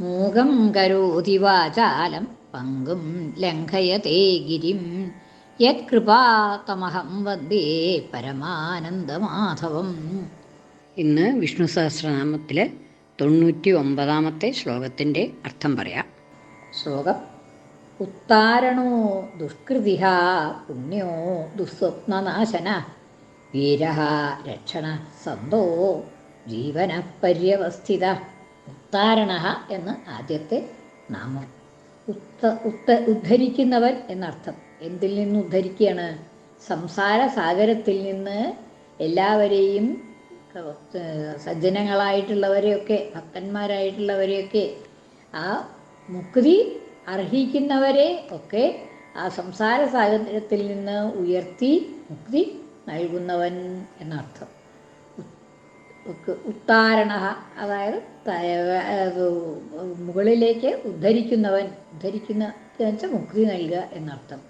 മൂകം കരോതി വാചാലം പങ്കും ലംഘയത്തെ ഗിരിം. യത്കൃപാതമഹം വന്ദേ പരമാനന്ദമാധവം. ഇന്ന് വിഷ്ണു സഹസ്രനാമത്തിലെ തൊണ്ണൂറ്റി ഒമ്പതാമത്തെ ശ്ലോകത്തിന്റെ അർത്ഥം പറയാം. ശ്ലോകം ഉത്താരണോ ദുഷ്കൃതി പുണ്യോ ദുസ്വപ്നനാശന വീര രക്ഷണ സന്തോ ജീവന പര്യവസ്ഥിത ഉത്താരണ എന്ന് ആദ്യത്തെ നാമം. ഉത്ത ഉത്ത ഉദ്ധരിക്കുന്നവൻ എന്നർത്ഥം. എന്തിൽ നിന്ന് ഉദ്ധരിക്കുകയാണ്? സംസാര സാഗരത്തിൽ നിന്ന് എല്ലാവരെയും സജ്ജനങ്ങളായിട്ടുള്ളവരെയൊക്കെ ഭക്തന്മാരായിട്ടുള്ളവരെയൊക്കെ ആ മുക്തി അർഹിക്കുന്നവരെ ഒക്കെ ആ സംസാര സാഗരത്തിൽ നിന്ന് ഉയർത്തി മുക്തി നൽകുന്നവൻ എന്നർത്ഥം. ഉത്താരണ അതായത് മുകളിലേക്ക് ഉദ്ധരിക്കുന്നവൻ ഉദ്ധരിക്കുന്ന വെച്ചാൽ മുക്തി നൽകുക എന്നർത്ഥം.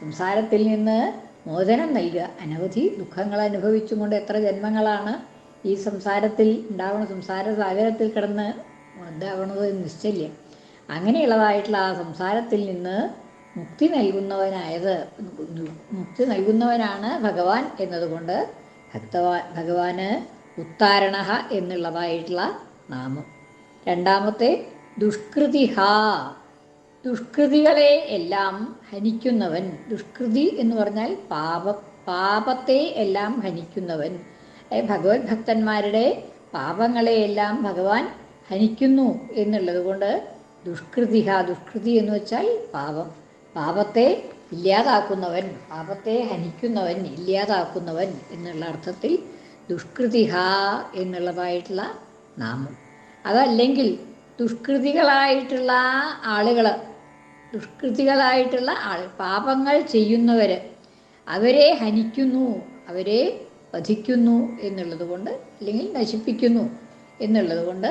സംസാരത്തിൽ നിന്ന് മോചനം നൽകുക. അനവധി ദുഃഖങ്ങൾ അനുഭവിച്ചുകൊണ്ട് എത്ര ജന്മങ്ങളാണ് ഈ സംസാരത്തിൽ ഉണ്ടാവണ സംസാര സാഗരത്തിൽ കിടന്ന് ഇതാവണത് നിശ്ചല്യം. അങ്ങനെയുള്ളതായിട്ടുള്ള ആ സംസാരത്തിൽ നിന്ന് മുക്തി നൽകുന്നവനായത് മുക്തി നൽകുന്നവനാണ് ഭഗവാൻ എന്നതുകൊണ്ട് ഭക്തവാ ഭഗവാന് ഉത്താരണ എന്നുള്ളതായിട്ടുള്ള നാമം. രണ്ടാമത്തെ ദുഷ്കൃതിഹ ദുഷ്കൃതികളെ എല്ലാം ഹനിക്കുന്നവൻ. ദുഷ്കൃതി എന്ന് പറഞ്ഞാൽ പാപ പാപത്തെ എല്ലാം ഹനിക്കുന്നവൻ. ഭഗവത് ഭക്തന്മാരുടെ പാപങ്ങളെയെല്ലാം ഭഗവാൻ ഹനിക്കുന്നു എന്നുള്ളത് കൊണ്ട് ദുഷ്കൃതിഹ ദുഷ്കൃതി എന്ന് വെച്ചാൽ പാപം. പാപത്തെ ഇല്ലാതാക്കുന്നവൻ പാപത്തെ ഹനിക്കുന്നവൻ ഇല്ലാതാക്കുന്നവൻ എന്നുള്ള അർത്ഥത്തിൽ ദുഷ്കൃതിഹ എന്നുള്ളതായിട്ടുള്ള നാമം. അതല്ലെങ്കിൽ ദുഷ്കൃതികളായിട്ടുള്ള ആളുകൾ ദുഷ്കൃതികളായിട്ടുള്ള ആൾ പാപങ്ങൾ ചെയ്യുന്നവർ അവരെ ഹനിക്കുന്നു അവരെ വധിക്കുന്നു എന്നുള്ളത് കൊണ്ട് അല്ലെങ്കിൽ നശിപ്പിക്കുന്നു എന്നുള്ളത് കൊണ്ട്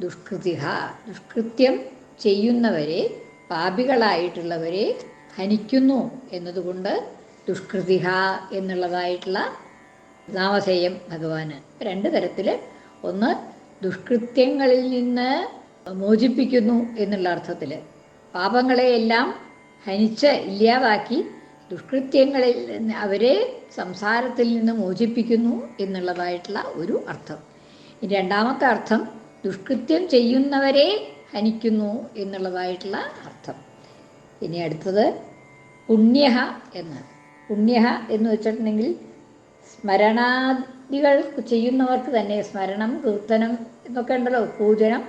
ദുഷ്കൃതിഹ ദുഷ്കൃത്യം ചെയ്യുന്നവരെ പാപികളായിട്ടുള്ളവരെ ഹനിക്കുന്നു എന്നതുകൊണ്ട് ദുഷ്കൃതിഹ എന്നുള്ളതായിട്ടുള്ള നാമധേയം ഭഗവാന്. രണ്ട് തരത്തിൽ ഒന്ന് ദുഷ്കൃത്യങ്ങളിൽ നിന്ന് മോചിപ്പിക്കുന്നു എന്നുള്ള അർത്ഥത്തിൽ പാപങ്ങളെയെല്ലാം ഹനിച്ച് ഇല്ലാതാക്കി ദുഷ്കൃത്യങ്ങളിൽ നിന്ന് അവരെ സംസാരത്തിൽ നിന്ന് മോചിപ്പിക്കുന്നു എന്നുള്ളതായിട്ടുള്ള ഒരു അർത്ഥം. രണ്ടാമത്തെ അർത്ഥം ദുഷ്കൃത്യം ചെയ്യുന്നവരെ ഹനിക്കുന്നു എന്നുള്ളതായിട്ടുള്ള അർത്ഥം. ഇനി അടുത്തത് പുണ്യഹ എന്ന്. പുണ്യഹ എന്ന് വെച്ചിട്ടുണ്ടെങ്കിൽ സ്മരണാദികൾ ചെയ്യുന്നവർക്ക് തന്നെ സ്മരണം കീർത്തനം എന്നൊക്കെ ഉണ്ടല്ലോ പൂജനം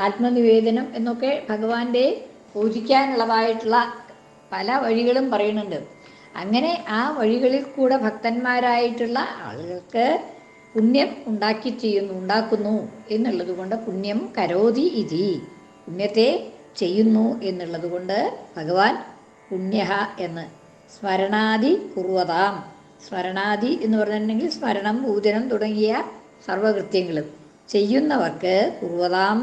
ആത്മനിവേദനം എന്നൊക്കെ ഭഗവാന്റെ പൂജിക്കാനുള്ളതായിട്ടുള്ള പല വഴികളും പറയുന്നുണ്ട്. അങ്ങനെ ആ വഴികളിൽ കൂടെ ഭക്തന്മാരായിട്ടുള്ള ആളുകൾക്ക് പുണ്യം ഉണ്ടാക്കി ചെയ്യുന്നു ഉണ്ടാക്കുന്നു എന്നുള്ളത് കൊണ്ട് പുണ്യം കരോതി ഇതി പുണ്യത്തെ ചെയ്യുന്നു എന്നുള്ളത് കൊണ്ട് ഭഗവാൻ പുണ്യഹ എന്ന് സ്മരണാദി കുറുവതാം സ്മരണാദി എന്ന് പറഞ്ഞിട്ടുണ്ടെങ്കിൽ സ്മരണം പൂജനം തുടങ്ങിയ സർവകൃത്യങ്ങളും ചെയ്യുന്നവർക്ക് പൂർവതാം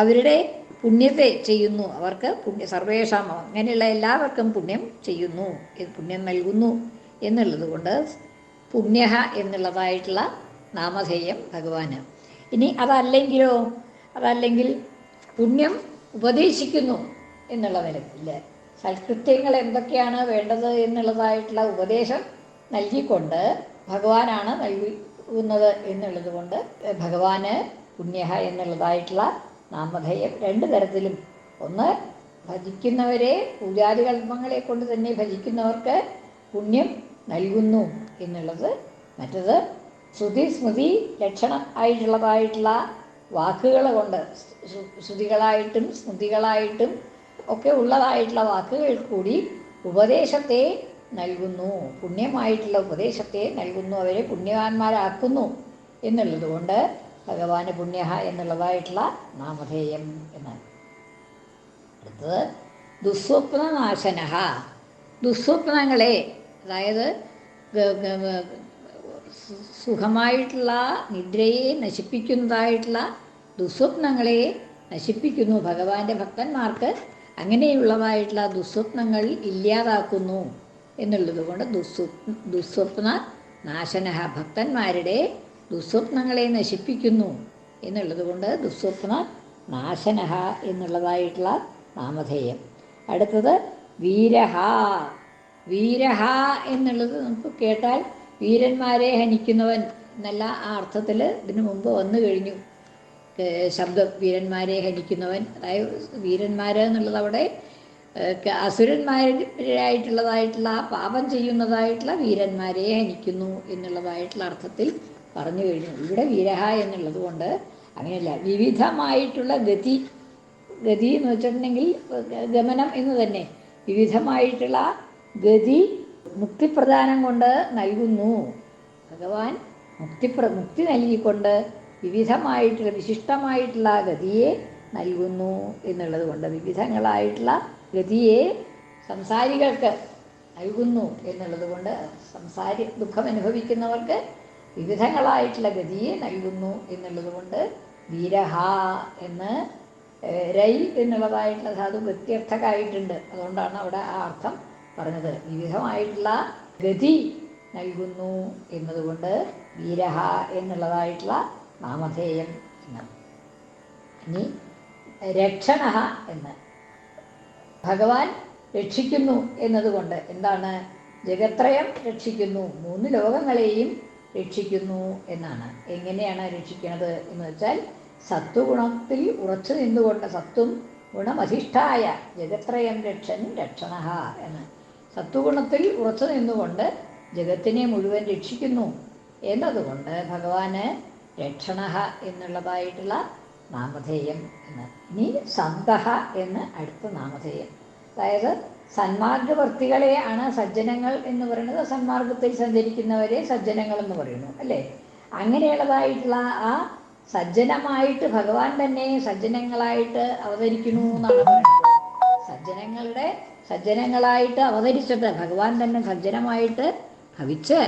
അവരുടെ പുണ്യത്തെ ചെയ്യുന്നു. അവർക്ക് പുണ്യ സർവേഷാം അങ്ങനെയുള്ള എല്ലാവർക്കും പുണ്യം ചെയ്യുന്നു പുണ്യം നൽകുന്നു എന്നുള്ളത് കൊണ്ട് പുണ്യ എന്നുള്ളതായിട്ടുള്ള നാമധേയം ഭഗവാന്. ഇനി അതല്ലെങ്കിലോ അതല്ലെങ്കിൽ പുണ്യം ഉപദേശിക്കുന്നു എന്നുള്ള നിലക്കില്ല സൽകൃത്യങ്ങൾ എന്തൊക്കെയാണ് വേണ്ടത് എന്നുള്ളതായിട്ടുള്ള ഉപദേശം നൽകിക്കൊണ്ട് ഭഗവാനാണ് നൽകുന്നത് എന്നുള്ളത് കൊണ്ട് ഭഗവാന് പുണ്യഹ എന്നുള്ളതായിട്ടുള്ള നാമധേയം രണ്ട് തരത്തിലും. ഒന്ന് ഭജിക്കുന്നവരെ പൂജാതി കൽപ്പങ്ങളെ കൊണ്ട് തന്നെ ഭജിക്കുന്നവർക്ക് പുണ്യം നൽകുന്നു എന്നുള്ളത്. മറ്റത് ശ്രുതി സ്മൃതി ലക്ഷണം ആയിട്ടുള്ളതായിട്ടുള്ള വാക്കുകൾ കൊണ്ട് ശ്രു- ശ്രുതികളായിട്ടും സ്മൃതികളായിട്ടും ഒക്കെ ഉള്ളതായിട്ടുള്ള വാക്കുകൾ കൂടി ഉപദേശത്തെ നൽകുന്നു. പുണ്യമായിട്ടുള്ള ഉപദേശത്തെ നൽകുന്നു. അവരെ പുണ്യവാന്മാരാക്കുന്നു എന്നുള്ളത് കൊണ്ട് ഭഗവാന് പുണ്യ എന്നുള്ളതായിട്ടുള്ള നാമധേയം എന്നാണ്. അടുത്തത് ദുസ്വപ്നനാശന ദുസ്വപ്നങ്ങളെ അതായത് സുഖമായിട്ടുള്ള നിദ്രയെ നശിപ്പിക്കുന്നതായിട്ടുള്ള ദുസ്വപ്നങ്ങളെ നശിപ്പിക്കുന്നു. ഭഗവാന്റെ ഭക്തന്മാർക്ക് അങ്ങനെയുള്ളതായിട്ടുള്ള ദുസ്വപ്നങ്ങൾ ഇല്ലാതാക്കുന്നു. എന്നുള്ളത് കൊണ്ട് ദുസ്വ ദുസ്വപ്ന നാശനഹ ഭക്തന്മാരുടെ ദുസ്വപ്നങ്ങളെ നശിപ്പിക്കുന്നു എന്നുള്ളത് കൊണ്ട് ദുസ്വപ്ന നാശനഹ എന്നുള്ളതായിട്ടുള്ള നാമധേയം. അടുത്തത് വീരഹ. വീരഹ എന്നുള്ളത് നമുക്ക് കേട്ടാൽ വീരന്മാരെ ഹനിക്കുന്നവൻ എന്നല്ല ആ അർത്ഥത്തിൽ ഇതിനു മുമ്പ് വന്നു കഴിഞ്ഞു. ശബ്ദം വീരന്മാരെ ഹനിക്കുന്നവൻ. അതായത് വീരന്മാർ എന്നുള്ളത് അവിടെ അസുരന്മാരായിട്ടുള്ളതായിട്ടുള്ള പാപം ചെയ്യുന്നതായിട്ടുള്ള വീരന്മാരെ ഹനിക്കുന്നു എന്നുള്ളതായിട്ടുള്ള അർത്ഥത്തിൽ പറഞ്ഞു കഴിഞ്ഞു. ഇവിടെ വീരഹ എന്നുള്ളത് കൊണ്ട് അങ്ങനെയല്ല. വിവിധമായിട്ടുള്ള ഗതി ഗതി എന്ന് വെച്ചിട്ടുണ്ടെങ്കിൽ ഗമനം എന്ന് തന്നെ. വിവിധമായിട്ടുള്ള ഗതി മുക്തിപ്രദാനം കൊണ്ട് നൽകുന്നു. ഭഗവാൻ മുക്തിപ്ര മുക്തി നൽകിക്കൊണ്ട് വിവിധമായിട്ടുള്ള വിശിഷ്ടമായിട്ടുള്ള ഗതിയെ നൽകുന്നു എന്നുള്ളത് കൊണ്ട് വിവിധങ്ങളായിട്ടുള്ള ഗതിയെ സംസാരികൾക്ക് നൽകുന്നു എന്നുള്ളത് കൊണ്ട് സംസാരി ദുഃഖം അനുഭവിക്കുന്നവർക്ക് വിവിധങ്ങളായിട്ടുള്ള ഗതിയെ നൽകുന്നു എന്നുള്ളത് കൊണ്ട് വീരഹ എന്ന് രൈ എന്നുള്ളതായിട്ടുള്ള ധാതു വ്യത്യർത്ഥകായിട്ടുണ്ട് അതുകൊണ്ടാണ് അവിടെ ആ അർത്ഥം പറഞ്ഞത്. വിവിധമായിട്ടുള്ള ഗതി നൽകുന്നു എന്നതുകൊണ്ട് വീരഹ എന്നുള്ളതായിട്ടുള്ള നാമധേയം എന്നാണ് ഇനി രക്ഷണ എന്ന്. ഭഗവാൻ രക്ഷിക്കുന്നു എന്നതുകൊണ്ട് എന്താണ്? ജഗത്രയം രക്ഷിക്കുന്നു മൂന്ന് ലോകങ്ങളെയും രക്ഷിക്കുന്നു എന്നാണ്. എങ്ങനെയാണ് രക്ഷിക്കുന്നത് എന്ന് വെച്ചാൽ സത്വഗുണത്തിൽ ഉറച്ചു നിന്നുകൊണ്ട് സത്വം ഗുണമധിഷ്ഠായ ജഗത്രയം രക്ഷൻ രക്ഷണ എന്ന്. സത്വഗുണത്തിൽ ഉറച്ചു നിന്നുകൊണ്ട് ജഗത്തിനെ മുഴുവൻ രക്ഷിക്കുന്നു എന്നതുകൊണ്ട് ഭഗവാന് രക്ഷണ എന്നുള്ളതായിട്ടുള്ള നാമധേയം എന്ന്. ഇനി സന്തഹ എന്ന് അടുത്ത നാമധേയം. അതായത് സന്മാർഗവർത്തികളെയാണ് സജ്ജനങ്ങൾ എന്ന് പറയുന്നത്. സന്മാർഗത്തിൽ സഞ്ചരിക്കുന്നവരെ സജ്ജനങ്ങൾ എന്ന് പറയുന്നു അല്ലേ? അങ്ങനെയുള്ളതായിട്ടുള്ള ആ സജ്ജനമായിട്ട് ഭഗവാൻ തന്നെ സജ്ജനങ്ങളായിട്ട് അവതരിക്കുന്നു എന്നാണ് സജ്ജനങ്ങളുടെ സജ്ജനങ്ങളായിട്ട് അവതരിച്ചിട്ട് ഭഗവാൻ തന്നെ സജ്ജനമായിട്ട് ഭവിച്ച്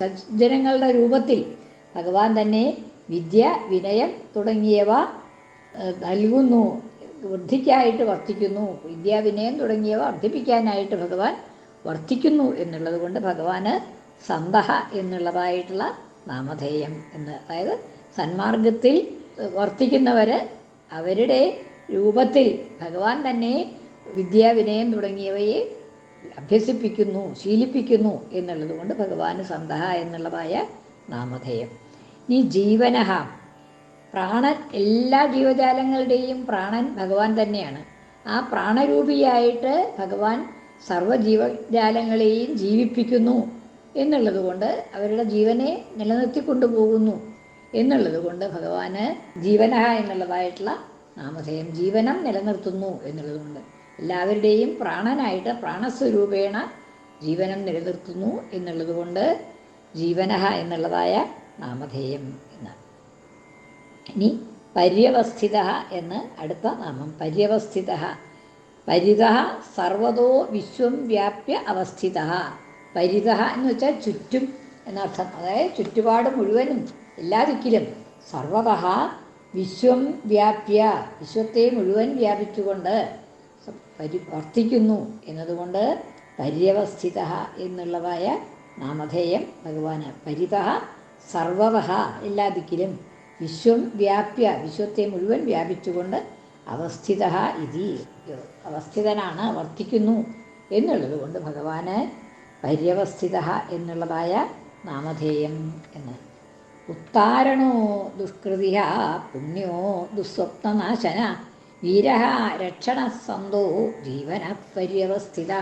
സജ്ജനങ്ങളുടെ രൂപത്തിൽ ഭഗവാൻ തന്നെ വിദ്യ വിനയം തുടങ്ങിയവ നൽകുന്നു വൃദ്ധിക്കായിട്ട് വിദ്യ വിനയം തുടങ്ങിയവ വർദ്ധിപ്പിക്കാനായിട്ട് ഭഗവാൻ വർദ്ധിക്കുന്നു എന്നുള്ളത് കൊണ്ട് ഭഗവാന് സന്തഹ എന്നുള്ളതായിട്ടുള്ള നാമധേയം എന്ന്. അതായത് സന്മാർഗത്തിൽ വർത്തിക്കുന്നവർ അവരുടെ രൂപത്തിൽ ഭഗവാൻ തന്നെ വിദ്യ വിനയം തുടങ്ങിയവയെ അഭ്യസിപ്പിക്കുന്നു ശീലിപ്പിക്കുന്നു എന്നുള്ളത് കൊണ്ട് ഭഗവാന് സന്തഹ എന്നുള്ളതായ നാമധേയം. ഇനി ജീവനഹ. പ്രാണൻ എല്ലാ ജീവജാലങ്ങളുടെയും പ്രാണൻ ഭഗവാൻ തന്നെയാണ്. ആ പ്രാണരൂപിയായിട്ട് ഭഗവാൻ സർവ ജീവജാലങ്ങളെയും ജീവിപ്പിക്കുന്നു എന്നുള്ളത് കൊണ്ട് അവരുടെ ജീവനെ നിലനിർത്തിക്കൊണ്ടുപോകുന്നു എന്നുള്ളത് കൊണ്ട് ഭഗവാന് ജീവനഹ എന്നുള്ളതായിട്ടുള്ള നാമധേയം ജീവനം നിലനിർത്തുന്നു എന്നുള്ളതുകൊണ്ട് എല്ലാവരുടെയും പ്രാണനായിട്ട് പ്രാണസ്വരൂപേണ ജീവനം നിലനിർത്തുന്നു എന്നുള്ളതുകൊണ്ട് ജീവനഹ എന്നുള്ളതായ നാമധേയം എന്ന് ഇനി പര്യവസ്ഥിത എന്ന് അടുത്ത നാമം. പര്യവസ്ഥിത. പരിത സർവതോ വിശ്വം വ്യാപ്യ അവസ്ഥിത. പരിത എന്ന് വെച്ചാൽ ചുറ്റും എന്നർത്ഥം. അതായത് ചുറ്റുപാട് മുഴുവനും എല്ലാ ദിക്കിലും സർവത വിശ്വം വ്യാപ്യ വിശ്വത്തെ മുഴുവൻ വ്യാപിച്ചുകൊണ്ട് പരി വർത്തിക്കുന്നു എന്നതുകൊണ്ട് പര്യവസ്ഥിത എന്നുള്ളതായ നാമധേയം ഭഗവാന്. പരിത സർവത എല്ലാ വിശ്വം വ്യാപ്യ വിശ്വത്തെ മുഴുവൻ വ്യാപിച്ചുകൊണ്ട് അവസ്ഥിത ഇതി. അവസ്ഥിതനാണ് വർത്തിക്കുന്നു എന്നുള്ളത് കൊണ്ട് ഭഗവാന് പര്യവസ്ഥിത എന്നുള്ളതായ നാമധേയം എന്ന്. ഉത്താരണോ ദുഷ്കൃതിയ പുണ്യോ ദുസ്വപ്നനാശന വീര രക്ഷണസന്തോ ജീവന പര്യവസ്ഥിത